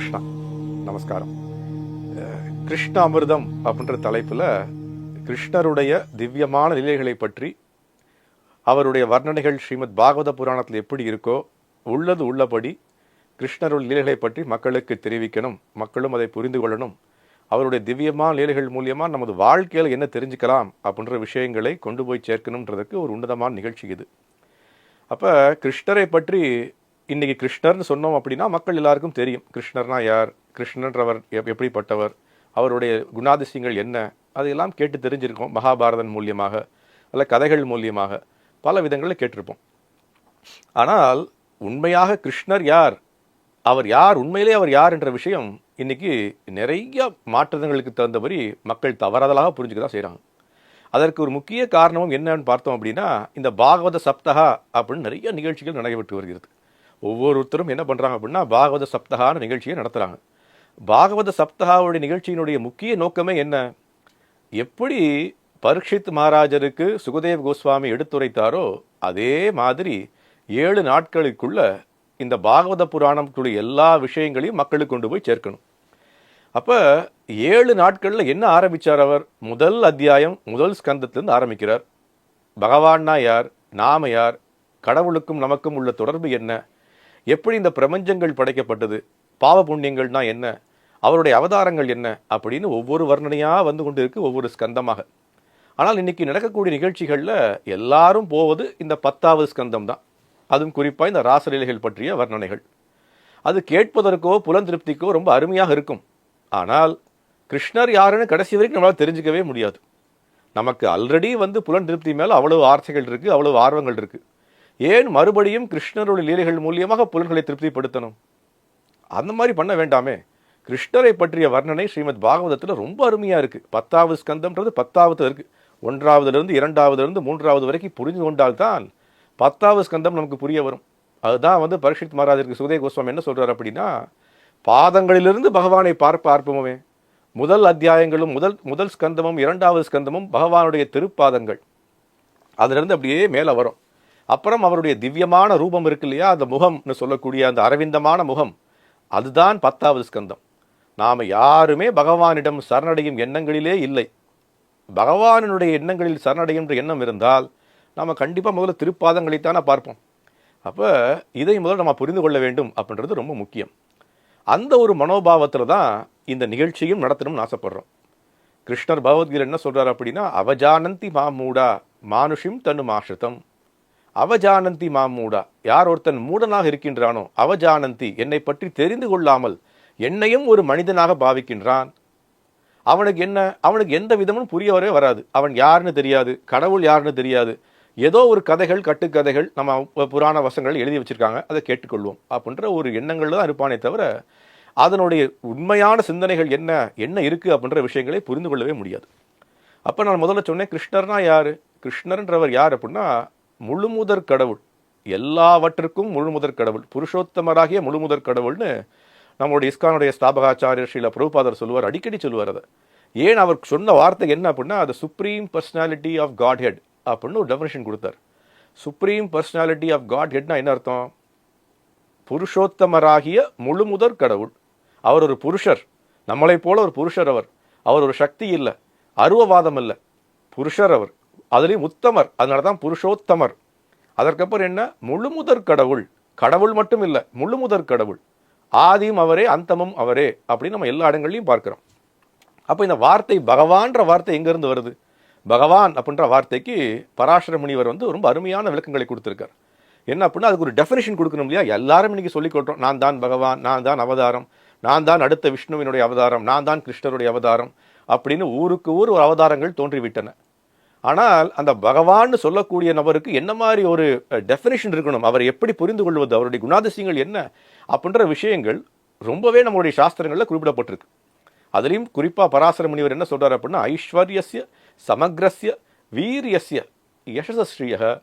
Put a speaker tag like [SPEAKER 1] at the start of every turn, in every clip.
[SPEAKER 1] கிருஷ்ணா. நமஸ்காரம். கிருஷ்ண அமிர்தம் அப்படின்ற தலைப்பில் கிருஷ்ணருடைய திவ்யமான நிலைகளை பற்றி அவருடைய வர்ணனைகள் ஸ்ரீமத் பாகவத புராணத்தில் எப்படி இருக்கோ உள்ளது உள்ளபடி கிருஷ்ணருடைய லீலைகளை பற்றி மக்களுக்கு தெரிவிக்கணும் மக்களும் அதை புரிந்து கொள்ளணும். அவருடைய திவ்யமான லீலைகள் மூலியமாக நமது வாழ்க்கையில் என்ன தெரிஞ்சுக்கலாம் அப்படின்ற விஷயங்களை கொண்டு போய் சேர்க்கணுன்றதுக்கு ஒரு உன்னதமான நிகழ்ச்சி இது. அப்போ கிருஷ்ணரை பற்றி இன்றைக்கி கிருஷ்ணர்னு சொன்னோம் அப்படின்னா மக்கள் எல்லாருக்கும் தெரியும். கிருஷ்ணர்னா யார்? கிருஷ்ணன்றவர் எப்- எப்படிப்பட்டவர்? அவருடைய குணாதிசயங்கள் என்ன? அதையெல்லாம் கேட்டு தெரிஞ்சிருக்கோம் மகாபாரதன் மூலியமாக அல்ல கதைகள் மூலியமாக. பல விதங்களில் கேட்டிருப்போம். ஆனால் உண்மையாக கிருஷ்ணர் யார்? அவர் யார்? உண்மையிலே அவர் யார் என்ற விஷயம் இன்றைக்கி நிறைய மாற்றங்களுக்கு தகுந்தபடி மக்கள் தவறாதலாக புரிஞ்சுக்க தான் செய்கிறாங்க அதற்கு ஒரு முக்கிய காரணமும் என்னன்னு பார்த்தோம் அப்படின்னா இந்த பாகவத சப்தகா அப்படின்னு நிறைய நிகழ்ச்சிகள் நடைபெற்று வருகிறது. ஒவ்வொருத்தரும் என்ன பண்ணுறாங்க அப்படின்னா பாகவத சப்தகான நிகழ்ச்சியை நடத்துகிறாங்க பாகவத சப்தகாவுடைய நிகழ்ச்சியினுடைய முக்கிய நோக்கமே என்ன? எப்படி பரீட்சித் மகாராஜருக்கு சுகதேவ் கோஸ்வாமி எடுத்துரைத்தாரோ அதே மாதிரி ஏழு நாட்களுக்குள்ள இந்த பாகவத புராணத்துடைய எல்லா விஷயங்களையும் மக்களுக்கு கொண்டு போய் சேர்க்கணும். அப்போ ஏழு நாட்களில் என்ன ஆரம்பிச்சார் அவர்? முதல் அத்தியாயம் முதல் ஸ்கந்தத்திலிருந்து ஆரம்பிக்கிறார். பகவான்னா யார்? நாம யார்? கடவுளுக்கும் நமக்கும் உள்ள தொடர்பு என்ன? எப்படி இந்த பிரபஞ்சங்கள் படைக்கப்பட்டது? பாவ புண்ணியங்கள்னா என்ன? அவருடைய அவதாரங்கள் என்ன? அப்படின்னு ஒவ்வொரு வர்ணனையாக வந்து கொண்டு இருக்கு ஒவ்வொரு ஸ்கந்தமாக. ஆனால் இன்னைக்கு நடக்கக்கூடிய நிகழ்ச்சிகளில் எல்லாரும் போவது இந்த பத்தாவது ஸ்கந்தம் தான். அதுவும் குறிப்பாக இந்த ராசலீலைகள் பற்றிய வர்ணனைகள். அது கேட்பதற்கோ புலன் திருப்திக்கோ ரொம்ப அருமையாக இருக்கும். ஆனால் கிருஷ்ணர் யாருன்னு கடைசி வரைக்கும் நம்மளால் தெரிஞ்சுக்கவே முடியாது. நமக்கு ஆல்ரெடி வந்து புலன் திருப்தி மேலே அவ்வளவு ஆசைகள் இருக்குது அவ்வளவு ஆர்வங்கள் இருக்குது ஏன் மறுபடியும் கிருஷ்ணருடைய லீலைகள் மூலியமாக புலன்களை திருப்திப்படுத்தணும்? அந்த மாதிரி பண்ண வேண்டாமே. கிருஷ்ணரை பற்றிய வர்ணனை ஸ்ரீமத் பாகவதத்தில் ரொம்ப அருமையாக இருக்குது பத்தாவது ஸ்கந்தம்ன்றது பத்தாவது இருக்கு. ஒன்றாவதுலேருந்து இரண்டாவதுலேருந்து மூன்றாவது வரைக்கும் புரிந்து கொண்டால்தான் பத்தாவது ஸ்கந்தம் நமக்கு புரிய வரும். அதுதான் வந்து பரீட்சித் மகாராஜருக்கு சுதய கோஸ்வாமி என்ன சொல்கிறார் அப்படின்னா பாதங்களிலிருந்து பகவானை பார்ப்ப பார்ப்போமே. முதல் அத்தியாயங்களும் முதல் முதல் ஸ்கந்தமும் இரண்டாவது ஸ்கந்தமும் பகவானுடைய திருப்பாதங்கள். அதிலிருந்து அப்படியே மேலே வரும். அப்புறம் அவருடைய திவ்யமான ரூபம் இருக்கு இல்லையா? அந்த முகம்னு சொல்லக்கூடிய அந்த அரவிந்தமான முகம். அதுதான் பத்தாவது ஸ்கந்தம். நாம் யாருமே பகவானிடம் சரணடையும் எண்ணங்களிலே இல்லை. பகவானினுடைய எண்ணங்களில் சரணடைகின்ற எண்ணம் இருந்தால் நாம் கண்டிப்பாக முதல்ல திருப்பாதங்களைத்தானே பார்ப்போம். அப்போ இதை முதல்ல நம்ம புரிந்து கொள்ள வேண்டும் அப்படின்றது ரொம்ப முக்கியம். அந்த ஒரு மனோபாவத்தில் தான் இந்த நிகழ்ச்சியும் நடத்தணும்னு ஆசைப்படுறோம். கிருஷ்ணர் பகவத்கீதை என்ன சொல்கிறார் அப்படின்னா அவஜானந்தி மாமூடா மானுஷிம் தன்னு மாஷிருதம் அவஜானந்தி மாமூடா யார் ஒருத்தன் மூடனாக இருக்கின்றானோ அவஜானந்தி என்னை பற்றி தெரிந்து கொள்ளாமல் என்னையும் ஒரு மனிதனாக பாவிக்கின்றான். அவனுக்கு என்ன அவனுக்கு எந்த விதமும் புரியவரே வராது. அவன் யாருன்னு தெரியாது கடவுள் யாருன்னு தெரியாது. ஏதோ ஒரு கதைகள் கட்டுக்கதைகள் நம்ம புராண வசங்கள் எழுதி வச்சிருக்காங்க. அதை கேட்டுக்கொள்வோம் அப்படின்ற ஒரு எண்ணங்கள் தான் இருப்பானே தவிர அதனுடைய உண்மையான சிந்தனைகள் என்ன என்ன இருக்குது அப்படின்ற விஷயங்களை புரிந்து கொள்ளவே முடியாது. அப்போ நான் முதல்ல சொன்னேன் கிருஷ்ணர்னா யார்? கிருஷ்ணர்ன்றவர் யார் அப்படின்னா முழுமுதற் கடவுள். எல்லாவற்றுக்கும் முழுமுதற் கடவுள். புருஷோத்தமராகிய முழுமுதற் கடவுள்னு நம்மளுடைய இஸ்கானுடைய ஸ்தாபகாச்சாரியர் ஸ்ரீல பிரபுபாதர் சொல்லுவார் அடிக்கடி சொல்லுவார் அதை. ஏன் அவர் சொன்ன வார்த்தை என்ன அப்படின்னா அது supreme personality of God head அப்படின்னு ஒரு டெஃபினேஷன் கொடுத்தார். சுப்ரீம் பர்சனாலிட்டி ஆஃப் காட் ஹெட்னா என்ன அர்த்தம்? புருஷோத்தமராகிய முழுமுதற் கடவுள். அவர் ஒரு புருஷர். நம்மளைப் போல ஒரு புருஷர் அவர். அவர் ஒரு சக்தி இல்லை. அருவவாதம் இல்லை. புருஷர் அவர். அதுலேயும் உத்தமர் அதனால தான் புருஷோத்தமர். அதற்கப்புறம் என்ன? முழுமுதற் கடவுள். கடவுள் மட்டும் இல்லை முழுமுதற் கடவுள். ஆதியும் அவரே அந்தமும் அவரே அப்படின்னு நம்ம எல்லா இடங்கள்லையும் பார்க்குறோம். அப்போ இந்த வார்த்தை பகவான்ற வார்த்தை எங்கேருந்து வருது? பகவான் அப்படின்ற வார்த்தைக்கு பராசர முனிவர் வந்து ரொம்ப அருமையான விளக்கங்களை கொடுத்துருக்கார். என்ன அப்படின்னா அதுக்கு ஒரு டெஃபினேஷன் கொடுக்கணும் இல்லையா? எல்லாரும் இன்னைக்கு சொல்லிக் கொள்றோம் நான் தான் பகவான் நான் தான் அவதாரம் நான் தான் அடுத்த விஷ்ணுவினுடைய அவதாரம் நான் தான் கிருஷ்ணருடைய அவதாரம் அப்படின்னு ஊருக்கு ஊர் ஒரு அவதாரங்கள் தோன்றிவிட்டன. ஆனால் அந்த பகவான்னு சொல்லக்கூடிய நபருக்கு என்ன மாதிரி ஒரு டெஃபினேஷன் இருக்கணும்? அவர் எப்படி புரிந்து கொள்வது அவருடைய குணாதிசயங்கள் என்ன? அப்படின்ற விஷயங்கள் ரொம்பவே நம்மளுடைய சாஸ்திரங்களில் குறிப்பிடப்பட்டிருக்கு. அதுலேயும் குறிப்பாக பராசர முனிவர் என்ன சொல்கிறார் அப்படின்னா ஐஸ்வர்யசிய சமக்ரஸ்ய வீரியஸ்ய யசஸ்ரீய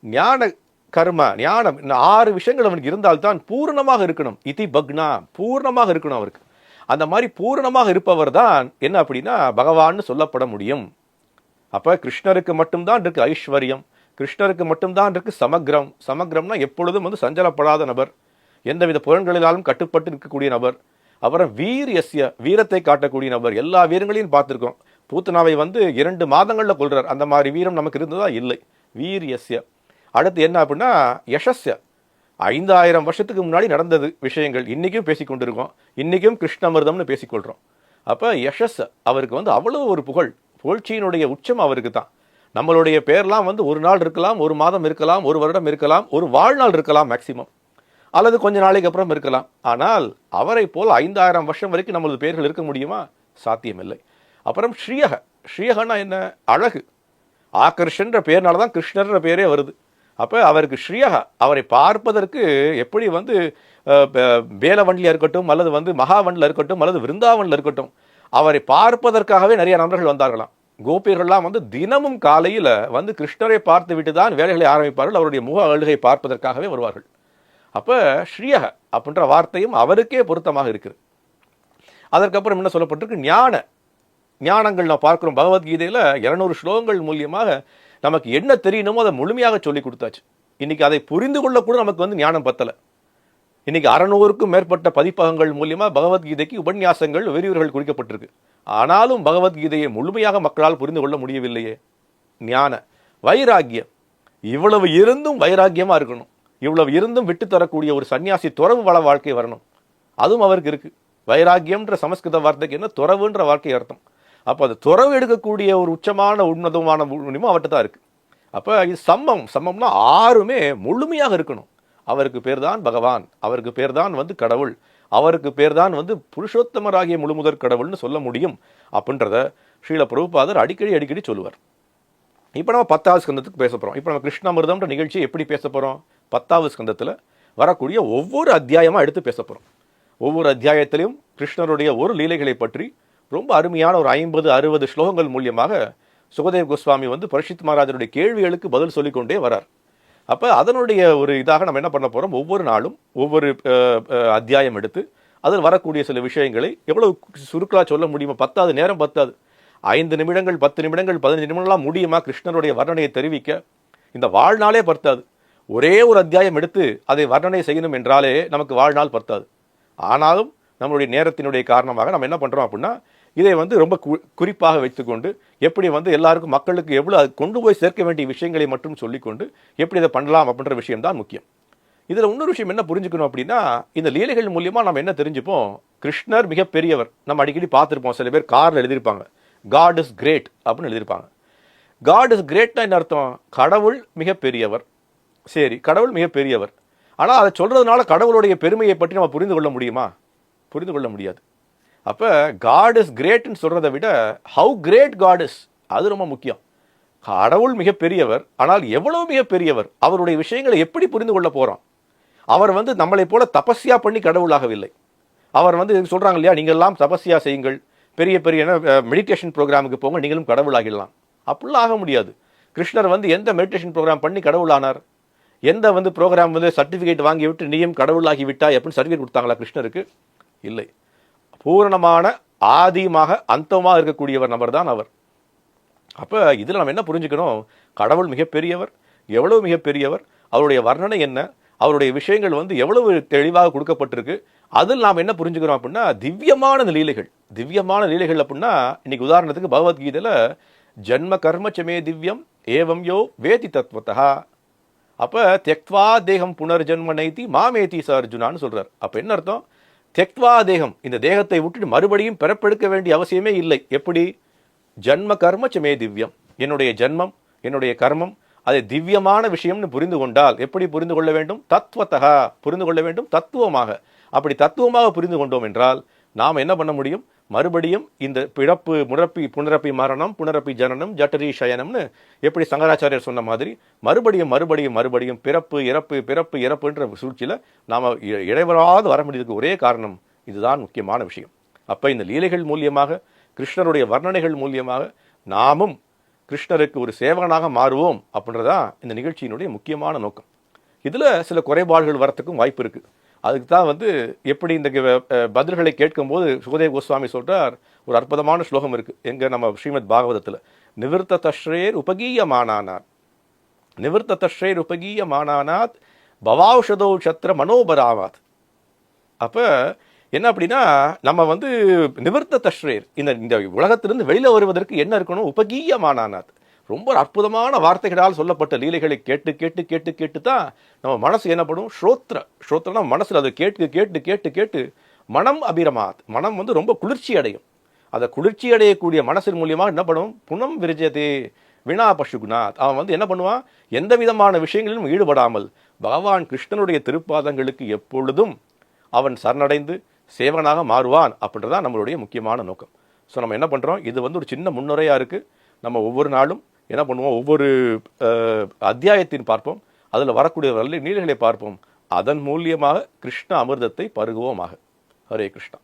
[SPEAKER 1] ஞான கர்ம ஞானம் இந்த ஆறு விஷயங்கள் அவனுக்கு இருந்தால்தான் பூரணமாக இருக்கணும். இதி பக்னா பூர்ணமாக இருக்கணும் அவருக்கு. அந்த மாதிரி பூரணமாக இருப்பவர் தான் என்ன அப்படின்னா பகவான்னு சொல்லப்பட முடியும். அப்போ கிருஷ்ணருக்கு மட்டும்தான் இருக்கு ஐஸ்வர்யம். கிருஷ்ணருக்கு மட்டும்தான் இருக்கு சமக்ரம். சமக்ரம்னா எப்பொழுதும் வந்து சஞ்சலப்படாத நபர். எந்தவித புலன்களினாலும் கட்டுப்பட்டு இருக்கக்கூடிய நபர். அப்புறம் வீரியஸ்ய வீரத்தை காட்டக்கூடிய நபர். எல்லா வீரங்களையும் பார்த்துருக்கோம். பூத்தனாவை வந்து இரண்டு மாதங்களில் கொள்றார் அந்த மாதிரி வீரம் நமக்கு இருந்ததா? இல்லை. வீரியஸ்ய. அடுத்து என்ன அப்படின்னா யசஸ்ய ஐந்தாயிரம் வருஷத்துக்கு முன்னாடி நடந்தது விஷயங்கள். இன்றைக்கும் பேசிக்கொண்டிருக்கோம் இன்றைக்கும் இன்னைக்கும் கிருஷ்ணமிர்தம்னு பேசிக்கொள்கிறோம் அப்போ யசஸ் அவருக்கு வந்து அவ்வளோ ஒரு புகழ். புகழ்ச்சியினுடைய உச்சம் அவருக்கு தான். நம்மளுடைய பேர்லாம் வந்து ஒரு நாள் இருக்கலாம் ஒரு மாதம் இருக்கலாம் ஒரு வருடம் இருக்கலாம் ஒரு வாழ்நாள் இருக்கலாம் மேக்சிமம் அல்லது கொஞ்ச நாளைக்கு அப்புறம் இருக்கலாம். ஆனால் அவரை போல் ஐந்தாயிரம் வருஷம் வரைக்கும் நம்மளது பேர்கள் இருக்க முடியுமா? சாத்தியமில்லை. அப்புறம் ஸ்ரீயக. ஸ்ரீயகன்னா என்ன? அழகு. ஆகர்ஷன்ற பேர்னால தான் கிருஷ்ணர்ன்ற பேரே வருது. அப்போ அவருக்கு ஸ்ரீயகா அவரை பார்ப்பதற்கு எப்படி வந்து அஹ், வேலவண்டியில் இருக்கட்டும் அல்லது வந்து மகாவண்டில் இருக்கட்டும் அல்லது விருந்தாவனில் இருக்கட்டும் அவரை பார்ப்பதற்காகவே நிறைய நண்பர்கள் வந்தார்களாம். கோபியர்கள்லாம் வந்து தினமும் காலையில் வந்து கிருஷ்ணரை பார்த்து விட்டு தான் வேலைகளை ஆரம்பிப்பார்கள். அவருடைய முக அழுகை பார்ப்பதற்காகவே வருவார்கள். அப்போ ஸ்ரீயக அப்படின்ற வார்த்தையும் அவருக்கே பொருத்தமாக இருக்குது. அதற்கப்புறம் என்ன சொல்லப்பட்டிருக்கு? ஞான. ஞானங்கள் நான் பார்க்குறோம். பகவத்கீதையில் இரநூறு ஸ்லோகங்கள் மூலியமாக நமக்கு என்ன தெரியணுமோ அதை முழுமையாக சொல்லி கொடுத்தாச்சு. இன்னைக்கு அதை புரிந்து கொள்ள கூட நமக்கு வந்து ஞானம் பத்தலை. இன்னைக்கு அறநூறுக்கும் மேற்பட்ட பதிப்பகங்கள் மூலியமாக பகவத்கீதைக்கு உபன்யாசங்கள் வெறியூர்கள் குறிக்கப்பட்டிருக்கு ஆனாலும் பகவத்கீதையை முழுமையாக மக்களால் புரிந்து கொள்ள முடியவில்லையே. ஞான வைராக்கியம். இவ்வளவு இருந்தும் வைராக்கியமாக இருக்கணும். இவ்வளவு இருந்தும் விட்டு தரக்கூடிய ஒரு சன்னியாசி துறவு வள வாழ்க்கை வரணும். அதுவும் அவருக்கு இருக்குது வைராக்கியம்ன்ற சமஸ்கிருத வார்த்தைக்கு என்ன? துறவுன்ற வாழ்க்கை அர்த்தம். அப்போ அது துறவு எடுக்கக்கூடிய ஒரு உச்சமான உன்னதமான உரிமை அவர்கிட்ட தான் இருக்குது அப்போ இது சம்மம். சம்மம்னா ஆறுமே முழுமையாக இருக்கணும். அவருக்கு பேர் தான் பகவான் அவருக்கு பேர் தான் வந்து கடவுள் அவருக்கு பேர் தான் வந்து புருஷோத்தமராகிய முழுமுதற் கடவுள்னு சொல்ல முடியும் அப்படின்றத ஸ்ரீல பிரபுபாதர் அடிக்கடி அடிக்கடி சொல்லுவார். இப்போ நம்ம பத்தாவது ஸ்கந்தத்துக்கு பேச போகிறோம் இப்போ நம்ம கிருஷ்ணாமிர்தம்ன்ற நிகழ்ச்சியை எப்படி பேச போகிறோம் பத்தாவது ஸ்கந்தத்தில் வரக்கூடிய ஒவ்வொரு அத்தியாயமாக எடுத்து பேச போகிறோம் ஒவ்வொரு அத்தியாயத்திலையும் கிருஷ்ணருடைய ஒரு லீலைகளை பற்றி ரொம்ப அருமையான ஒரு ஐம்பது அறுபது ஸ்லோகங்கள் மூலியமாக சுகதேவ் கோஸ்வாமி வந்து பரிஷித் மகாராஜருடைய கேள்விகளுக்கு பதில் சொல்லிக்கொண்டே வரார். அப்போ அதனுடைய ஒரு இதாக நம்ம என்ன பண்ண போகிறோம் ஒவ்வொரு நாளும் ஒவ்வொரு அத்தியாயம் எடுத்து அதில் வரக்கூடிய சில விஷயங்களை எவ்வளவு சுருக்கலாக சொல்ல முடியுமோ பத்தாது நேரம் பத்தாது ஐந்து நிமிடங்கள் பத்து நிமிடங்கள் பதினஞ்சு நிமிடம்லாம் முடியுமா? கிருஷ்ணருடைய வர்ணனையை தெரிவிக்க இந்த வாழ்நாளே பத்தாது ஒரே ஒரு அத்தியாயம் எடுத்து அதை வர்ணனை செய்யணும் என்றாலே நமக்கு வாழ்நாள் பத்தாது ஆனாலும் நம்மளுடைய நேரத்தினுடைய காரணமாக நம்ம என்ன பண்ணுறோம் அப்படின்னா இதை வந்து ரொம்ப கு- குறிப்பாக வைத்துக்கொண்டு எப்படி வந்து எல்லாருக்கும் மக்களுக்கு எவ்வளோ அது கொண்டு போய் சேர்க்க வேண்டிய விஷயங்களை மட்டும் சொல்லிக்கொண்டு எப்படி இதை பண்ணலாம் அப்படின்ற விஷயம் தான் முக்கியம். இதில் இன்னொரு விஷயம் என்ன புரிஞ்சுக்கணும் அப்படின்னா இந்த லீலைகள் மூலியமாக நம்ம என்ன தெரிஞ்சுப்போம்? கிருஷ்ணர் மிகப்பெரியவர். நம்ம அடிக்கடி பார்த்துருப்போம். சில பேர் காரில் எழுதியிருப்பாங்க. காட் இஸ் கிரேட் அப்படின்னு எழுதியிருப்பாங்க. காட் இஸ் கிரேட்னா என்ன அர்த்தம்? கடவுள் மிகப்பெரியவர். சரி கடவுள் மிகப்பெரியவர். ஆனால் அதை சொல்கிறதுனால கடவுளுடைய பெருமையை பற்றி நம்ம புரிந்து கொள்ள முடியுமா? புரிந்து கொள்ள முடியாது. அப்போ காட் இஸ் கிரேட்னு சொல்றதை விட ஹவு கிரேட் காட் இஸ் அது ரொம்ப முக்கியம். கடவுள் மிகப்பெரியவர் ஆனால் எவ்வளவு மிகப்பெரியவர் அவருடைய விஷயங்களை எப்படி புரிந்து கொள்ள போகிறோம் அவர் வந்து நம்மளை போல தபஸ்யா பண்ணி கடவுளாகவில்லை. அவர் வந்து சொல்கிறாங்க இல்லையா நீங்கள்லாம் தபஸ்யா செய்யுங்கள். பெரிய பெரிய மெடிடேஷன் ப்ரோக்ராமுக்கு போங்க நீங்களும் கடவுளாகிடலாம். அப்படிலாம் ஆக முடியாது. கிருஷ்ணர் வந்து எந்த மெடிடேஷன் ப்ரோக்ராம் பண்ணி கடவுளானார்? எந்த வந்து ப்ரோக்ராம் வந்து சர்டிஃபிகேட் வாங்கி விட்டு நீயும் கடவுளாகி விட்டாய் அப்படின்னு சர்டிஃபிகேட் கொடுத்தாங்களா கிருஷ்ணருக்கு? இல்லை. பூரணமான ஆதிமாக அந்தமாக இருக்கக்கூடியவர் நபர் தான் அவர். அப்போ இதில் நம்ம என்ன புரிஞ்சுக்கணும்? கடவுள் மிகப்பெரியவர் எவ்வளவு மிகப்பெரியவர் அவருடைய வர்ணனை என்ன அவருடைய விஷயங்கள் வந்து எவ்வளவு தெளிவாக கொடுக்கப்பட்டிருக்கு அதில் நாம் என்ன புரிஞ்சுக்கிறோம் அப்படின்னா திவ்யமான லீலைகள். திவ்யமான லீலைகள் அப்படின்னா இன்னைக்கு உதாரணத்துக்கு பகவத்கீதையில் ஜன்ம கர்ம சமே திவ்யம் ஏவம் யோ வேதி தத்வத்தா அப்போ தெக்வா தேகம் புனர்ஜன்ம நைத்தி மாமேதி ச அர்ஜுனான்னு அப்போ என்ன அர்த்தம்? தெக்வா தேகம். இந்த தேகத்தை விட்டுட்டு மறுபடியும் பிறப்பெடுக்க வேண்டிய அவசியமே இல்லை. எப்படி? ஜன்ம கர்ம சமே திவ்யம். என்னுடைய ஜன்மம் என்னுடைய கர்மம் அதை திவ்யமான விஷயம்னு புரிந்து கொண்டால் எப்படி புரிந்து கொள்ள வேண்டும்? தத்துவத்தகா புரிந்து கொள்ள வேண்டும் தத்துவமாக. அப்படி தத்துவமாக புரிந்து கொண்டோம் என்றால் நாம் என்ன பண்ண முடியும்? மறுபடியும் இந்த பிழப்பு முறப்பி புனரப்பி மரணம் புனரப்பி ஜனனம் ஜட்டரி சயனம்னு எப்படி சங்கராச்சாரியர் சொன்ன மாதிரி மறுபடியும் மறுபடியும் மறுபடியும் பிறப்பு இறப்பு பிறப்பு இறப்புன்ற சூழ்ச்சியில் நாம் இடைவராது வர முடியதுக்கு ஒரே காரணம் இதுதான் முக்கியமான விஷயம். அப்போ இந்த லீலைகள் மூலியமாக கிருஷ்ணருடைய வர்ணனைகள் மூலியமாக நாமும் கிருஷ்ணருக்கு ஒரு சேவகனாக மாறுவோம் அப்படின்றதான் இந்த நிகழ்ச்சியினுடைய முக்கியமான நோக்கம். இதில் சில குறைபாடுகள் வரத்துக்கும் வாய்ப்பு இருக்கு. அதுக்கு தான் வந்து எப்படி இந்த பதில்களை கேட்கும்போது சுகதேவ் கோஸ்வாமி சொல்கிறார் ஒரு அற்புதமான ஸ்லோகம் இருக்குது எங்கள் நம்ம ஸ்ரீமத் பாகவதத்தில் நிவிர்த்த தஸ்ரேர் உபகீயமானானார் நிவிர்த்த தஸ்ரேர் உபகீயமானானாத் பவாஷதோ சத்திர மனோபராவாத். அப்போ என்ன அப்படின்னா நம்ம வந்து நிவர்த்த தஷ்ரேர் இந்த இந்த உலகத்திலிருந்து வெளியில் வருவதற்கு என்ன இருக்கணும்? உபகீயமானானாத் ரொம்ப அற்புதமான வார்த்தைகளால் சொல்லப்பட்ட லீலைகளை கேட்டு கேட்டு கேட்டு கேட்டு தான் நம்ம மனசு என்னப்படும் ஸ்ரோத்ர ஸ்ரோத்ரனா மனசில் அதை கேட்டு கேட்டு கேட்டு கேட்டு மனம் அபிரமாத். மனம் வந்து ரொம்ப குளிர்ச்சி அடையும். அதை குளிர்ச்சி அடையக்கூடிய மனசின் மூலியமாக என்ன பண்ணும்? புனம் விரஜதே வினா பசுகுநாத் அவன் வந்து என்ன பண்ணுவான்? எந்த விதமான விஷயங்களிலும் ஈடுபடாமல் பகவான் கிருஷ்ணனுடைய திருப்பாதங்களுக்கு எப்பொழுதும் அவன் சரணடைந்து சேவனாக மாறுவான் அப்படின்றதான் நம்மளுடைய முக்கியமான நோக்கம். ஸோ நம்ம என்ன பண்ணுறோம் இது வந்து ஒரு சின்ன முன்னுரையாக இருக்குது நம்ம ஒவ்வொரு நாளும் என்ன பண்ணுவோம்? ஒவ்வொரு அத்தியாயத்தின் பார்ப்போம். அதில் வரக்கூடிய நல்ல நீலைகளை பார்ப்போம். அதன் மூலியமாக கிருஷ்ண அமிர்தத்தை பருகுவோமாக. ஹரே கிருஷ்ணா.